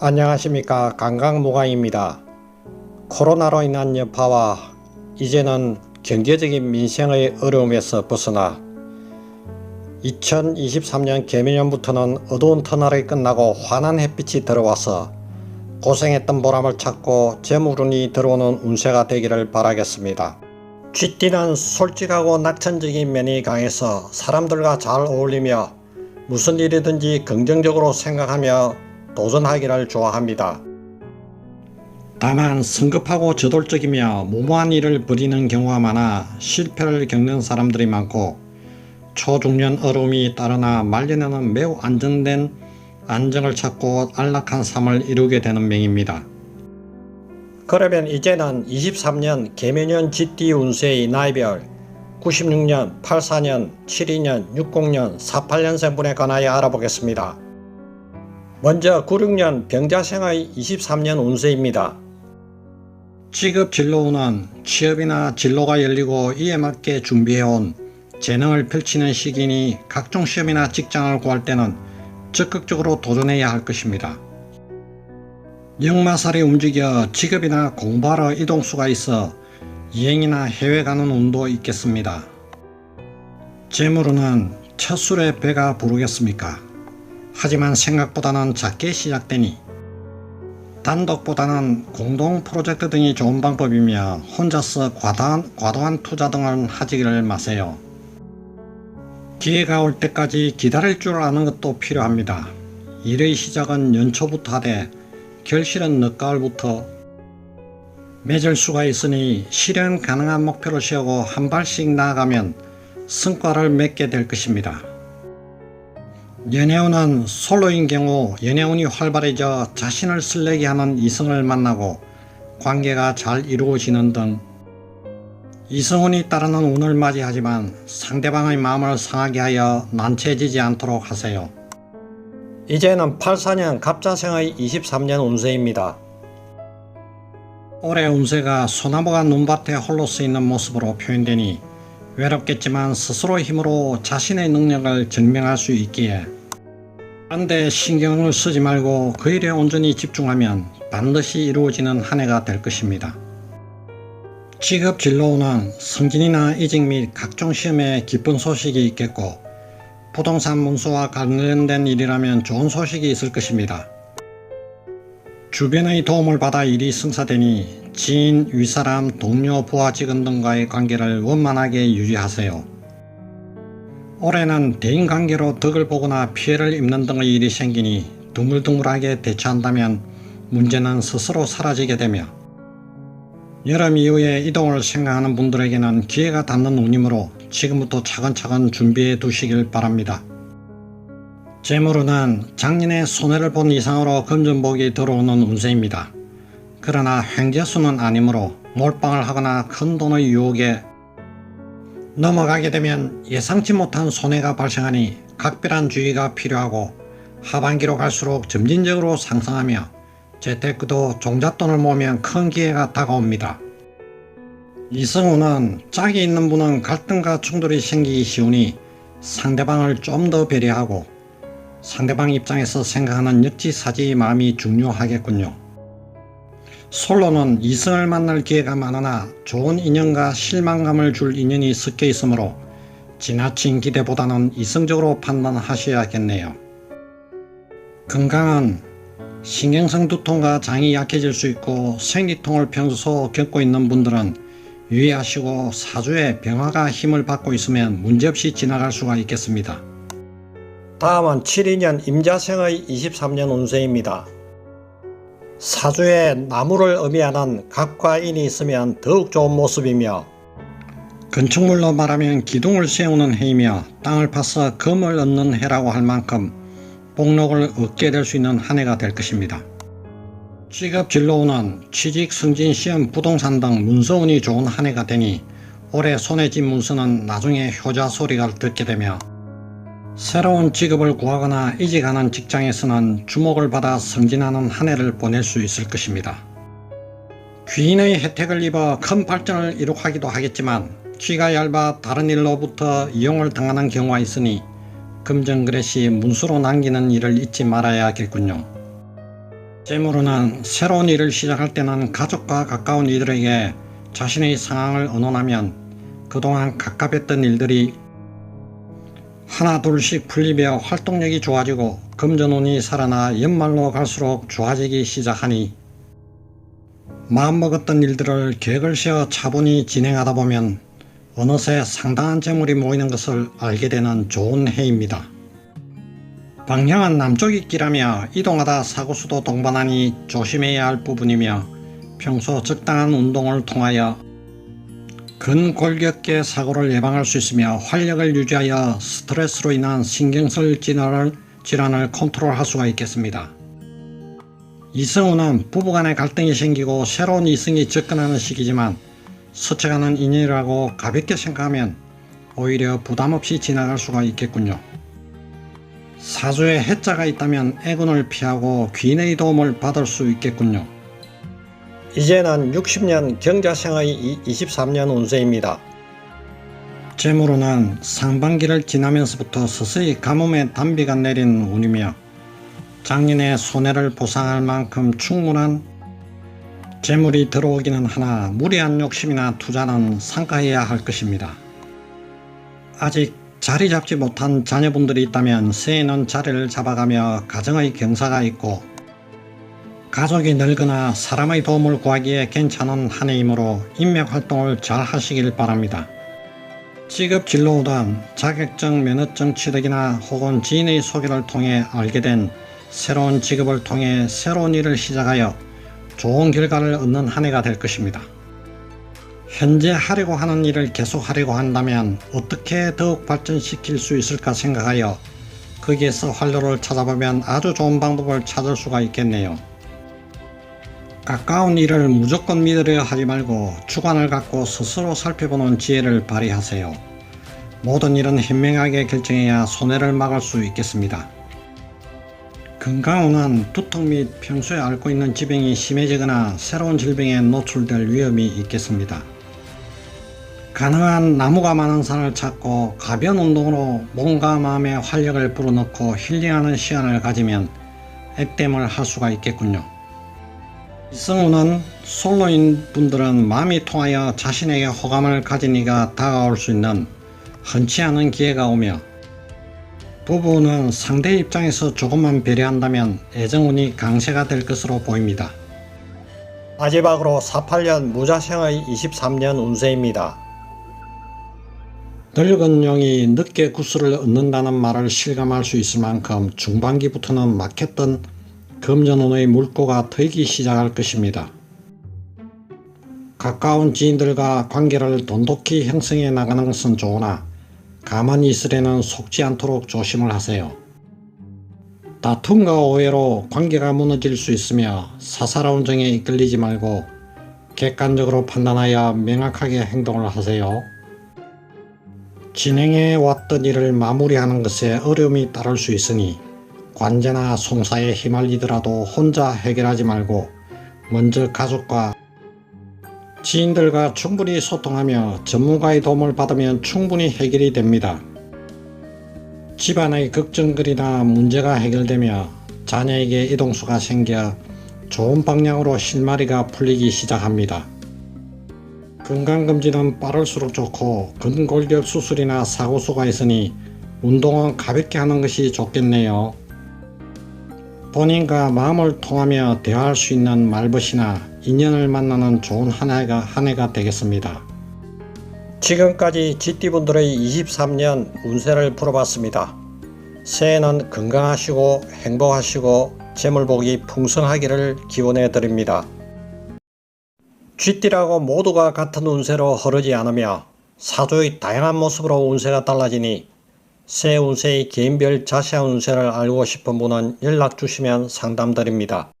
안녕하십니까 강강무강입니다. 코로나로 인한 여파와 이제는 경제적인 민생의 어려움에서 벗어나 2023년 개미년부터는 어두운 터널이 끝나고 환한 햇빛이 들어와서 고생했던 보람을 찾고 재물운이 들어오는 운세가 되기를 바라겠습니다. 쥐띠는 솔직하고 낙천적인 면이 강해서 사람들과 잘 어울리며 무슨 일이든지 긍정적으로 생각하며 도전하기를 좋아합니다. 다만 성급하고 저돌적이며 무모한 일을 벌이는 경우가 많아 실패를 겪는 사람들이 많고 초중년 어려움이 따르나 말년에는 매우 안정된 안정을 찾고 안락한 삶을 이루게 되는 명입니다. 그러면 이제는 23년 개묘년 쥐띠 운세의 나이별 96년, 84년, 72년, 60년, 48년생분에 관하여 알아보겠습니다. 먼저 96년 병자생의 23년 운세입니다. 직업 진로운은 취업이나 진로가 열리고 이에 맞게 준비해온 재능을 펼치는 시기니 각종 시험이나 직장을 구할 때는 적극적으로 도전해야 할 것입니다. 역마살이 움직여 직업이나 공부하러 이동수가 있어 여행이나 해외 가는 운도 있겠습니다. 재물운은 첫 술에 배가 부르겠습니까? 하지만 생각보다는 작게 시작되니 단독보다는 공동 프로젝트 등이 좋은 방법이며 혼자서 과도한, 과도한 투자 등은 하지를 마세요. 기회가 올 때까지 기다릴 줄 아는 것도 필요합니다. 일의 시작은 연초부터 하되 결실은 늦가을부터 맺을 수가 있으니 실현 가능한 목표를 세우고 한 발씩 나아가면 성과를 맺게 될 것입니다. 연애운은 솔로인 경우 연애운이 활발해져 자신을 설레게 하는 이성을 만나고 관계가 잘 이루어지는 등 이성운이 따르는 운을 맞이하지만 상대방의 마음을 상하게 하여 난처해지지 않도록 하세요. 이제는 84년 갑자생의 23년 운세입니다. 올해 운세가 소나무가 눈밭에 홀로 쓰이는 모습으로 표현되니 외롭겠지만 스스로 힘으로 자신의 능력을 증명할 수 있기에 딴데 신경을 쓰지 말고 그 일에 온전히 집중하면 반드시 이루어지는 한 해가 될 것입니다. 직업 진로운은 승진이나 이직 및 각종 시험에 기쁜 소식이 있겠고 부동산 문서와 관련된 일이라면 좋은 소식이 있을 것입니다. 주변의 도움을 받아 일이 성사되니 지인, 윗사람, 동료, 부하 직원 등과의 관계를 원만하게 유지하세요. 올해는 대인관계로 덕을 보거나 피해를 입는 등의 일이 생기니 드물드물하게 대처한다면 문제는 스스로 사라지게 되며 여름 이후에 이동을 생각하는 분들에게는 기회가 닿는 운이므로 지금부터 차근차근 준비해 두시길 바랍니다. 재물운은 작년에 손해를 본 이상으로 금전복이 들어오는 운세입니다. 그러나 횡재수는 아니므로 몰빵을 하거나 큰 돈의 유혹에 넘어가게 되면 예상치 못한 손해가 발생하니 각별한 주의가 필요하고 하반기로 갈수록 점진적으로 상승하며 재테크도 종잣돈을 모으면 큰 기회가 다가옵니다. 이성우는 짝이 있는 분은 갈등과 충돌이 생기기 쉬우니 상대방을 좀 더 배려하고 상대방 입장에서 생각하는 역지사지의 마음이 중요하겠군요. 솔로는 이성을 만날 기회가 많으나 좋은 인연과 실망감을 줄 인연이 섞여 있으므로 지나친 기대보다는 이성적으로 판단하셔야겠네요. 건강은 신경성 두통과 장이 약해질 수 있고 생리통을 평소 겪고 있는 분들은 유의하시고 사주에 병화가 힘을 받고 있으면 문제없이 지나갈 수가 있겠습니다. 다음은 72년 임자생의 23년 운세입니다. 사주에 나무를 의미하는 각과 인이 있으면 더욱 좋은 모습이며 건축물로 말하면 기둥을 세우는 해이며 땅을 파서 금을 얻는 해라고 할 만큼 복록을 얻게 될 수 있는 한 해가 될 것입니다. 직업 진로운은 취직, 승진, 시험, 부동산 등 문서운이 좋은 한 해가 되니 올해 손에 쥔 문서는 나중에 효자 소리가 듣게 되며 새로운 직업을 구하거나 이직하는 직장에서는 주목을 받아 승진하는 한 해를 보낼 수 있을 것입니다. 귀인의 혜택을 입어 큰 발전을 이룩하기도 하겠지만 귀가 얇아 다른 일로부터 이용을 당하는 경우가 있으니 시 문수로 남기는 일을 잊지 말아야겠군요. 재물은 새로운 일을 시작할 때는 가족과 가까운 이들에게 자신의 상황을 언론하면 그동안 갑갑했던 일들이 하나 둘씩 풀리며 활동력이 좋아지고 금전운이 살아나 연말로 갈수록 좋아지기 시작하니 마음먹었던 일들을 계획을 세워 차분히 진행하다 보면 어느새 상당한 재물이 모이는 것을 알게 되는 좋은 해입니다. 방향은 남쪽이 길하며 이동하다 사고수도 동반하니 조심해야 할 부분이며 평소 적당한 운동을 통하여 근골격계 사고를 예방할 수 있으며 활력을 유지하여 스트레스로 인한 신경설 질환을, 질환을 컨트롤할 수가 있겠습니다. 이성우는 부부간의 갈등이 생기고 새로운 이성이 접근하는 시기지만 스쳐가는 인연이라고 가볍게 생각하면 오히려 부담 없이 지나갈 수가 있겠군요. 사주에 해자가 있다면 애군을 피하고 귀인의 도움을 받을 수 있겠군요. 이제는 60년 경자생의 23년 운세입니다. 재물운은 상반기를 지나면서부터 서서히 가뭄의 단비가 내린 운이며 작년의 손해를 보상할 만큼 충분한 재물이 들어오기는 하나 무리한 욕심이나 투자는 삼가해야 할 것입니다. 아직 자리 잡지 못한 자녀분들이 있다면 새해는 자리를 잡아가며 가정의 경사가 있고 가족이 늙거나 사람의 도움을 구하기에 괜찮은 한 해이므로 인맥 활동을 잘 하시길 바랍니다. 직업 진로우단 자격증 면허증 취득이나 혹은 지인의 소개를 통해 알게 된 새로운 직업을 통해 새로운 일을 시작하여 좋은 결과를 얻는 한 해가 될 것입니다. 현재 하려고 하는 일을 계속 하려고 한다면 어떻게 더욱 발전시킬 수 있을까 생각하여 거기에서 활로를 찾아보면 아주 좋은 방법을 찾을 수가 있겠네요. 가까운 일을 무조건 믿으려 하지 말고 주관을 갖고 스스로 살펴보는 지혜를 발휘하세요. 모든 일은 현명하게 결정해야 손해를 막을 수 있겠습니다. 건강운은 두통 및 평소에 앓고 있는 지병이 심해지거나 새로운 질병에 노출될 위험이 있겠습니다. 가능한 나무가 많은 산을 찾고 가벼운 운동으로 몸과 마음의 활력을 불어넣고 힐링하는 시간을 가지면 액땜을 할 수가 있겠군요. 이성우는 솔로인 분들은 마음이 통하여 자신에게 호감을 가진 이가 다가올 수 있는 흔치 않은 기회가 오며 부부는 상대 입장에서 조금만 배려한다면 애정운이 강세가 될 것으로 보입니다. 마지막으로 48년 무자생의 23년 운세입니다. 늙은 용이 늦게 구슬을 얻는다는 말을 실감할 수 있을 만큼 중반기부터는 막혔던 금전운의 물꼬가 트이기 시작할 것입니다. 가까운 지인들과 관계를 돈독히 형성해 나가는 것은 좋으나 가만히 있으려는 속지 않도록 조심을 하세요. 다툼과 오해로 관계가 무너질 수 있으며 사사로운 정에 이끌리지 말고 객관적으로 판단하여 명확하게 행동을 하세요. 진행해 왔던 일을 마무리하는 것에 어려움이 따를 수 있으니 관제나 송사에 휘말리더라도 혼자 해결하지 말고 먼저 가족과 지인들과 충분히 소통하며 전문가의 도움을 받으면 충분히 해결이 됩니다. 집안의 걱정거리나 문제가 해결되며 자녀에게 이동수가 생겨 좋은 방향으로 실마리가 풀리기 시작합니다. 건강검진은 빠를수록 좋고 근골격 수술이나 사고수가 있으니 운동은 가볍게 하는 것이 좋겠네요. 본인과 마음을 통하며 대화할 수 있는 말벗이나 인연을 만나는 좋은 한 해가, 한 해가 되겠습니다. 지금까지 GT분들의 23년 운세를 풀어봤습니다. 새해는 건강하시고 행복하시고 재물복이 풍성하기를 기원해 드립니다. 쥐띠라고 모두가 같은 운세로 흐르지 않으며 사주의 다양한 모습으로 운세가 달라지니 새 운세의 개인별 자세한 운세를 알고 싶은 분은 연락 주시면 상담드립니다.